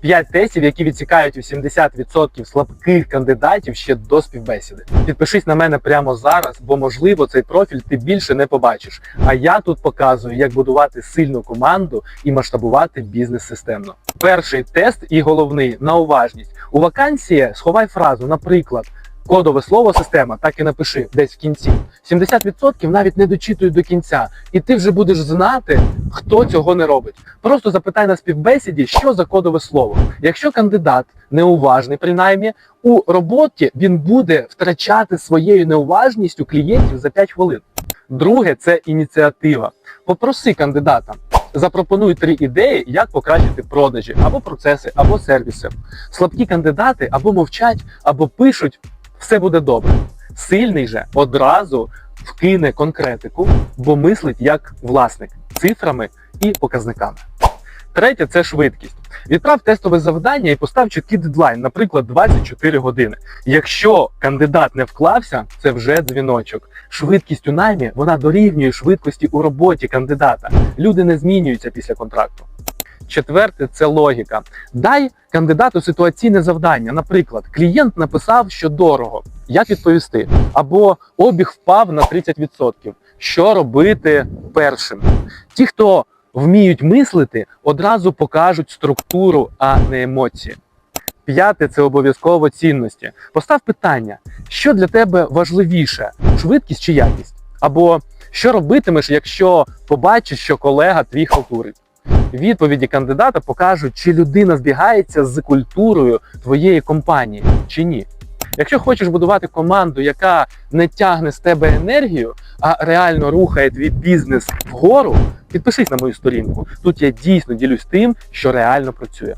5 тестів, які відсікають 80% слабких кандидатів ще до співбесіди. Підпишись на мене прямо зараз, бо можливо цей профіль ти більше не побачиш. А я тут показую, як будувати сильну команду і масштабувати бізнес системно. Перший тест і головний на уважність. У вакансії сховай фразу, наприклад. Кодове слово система, так і напиши десь в кінці. 70% навіть не дочитують до кінця, і ти вже будеш знати, хто цього не робить. Просто запитай на співбесіді, що за кодове слово. Якщо кандидат неуважний, принаймні, у роботі він буде втрачати своєю неуважністю клієнтів за 5 хвилин. Друге це ініціатива. Попроси кандидата. Запропонуй три ідеї, як покращити продажі або процеси, або сервіси. Слабкі кандидати або мовчать, або пишуть все буде добре. Сильний же одразу вкине конкретику, бо мислить як власник цифрами і показниками. Третє це швидкість. Відправ тестове завдання і постав чіткий дедлайн, наприклад, 24 години. Якщо кандидат не вклався, це вже дзвіночок. Швидкість у наймі вона дорівнює швидкості у роботі кандидата. Люди не змінюються після контракту. Четверте це логіка. Дай кандидату ситуаційне завдання. Наприклад, клієнт написав, що дорого. Як відповісти? Або обіг впав на 30%. Що робити першим? Ті, хто вміють мислити, одразу покажуть структуру, а не емоції. П'яте це обов'язково цінності. Постав питання, що для тебе важливіше: швидкість чи якість? Або що робитимеш, якщо побачиш, що колега твій халтурить? Відповіді кандидата покажуть, чи людина збігається з культурою твоєї компанії чи ні. Якщо хочеш будувати команду, яка не тягне з тебе енергію, а реально рухає твій бізнес вгору, підпишись на мою сторінку. Тут я дійсно ділюсь тим, що реально працює.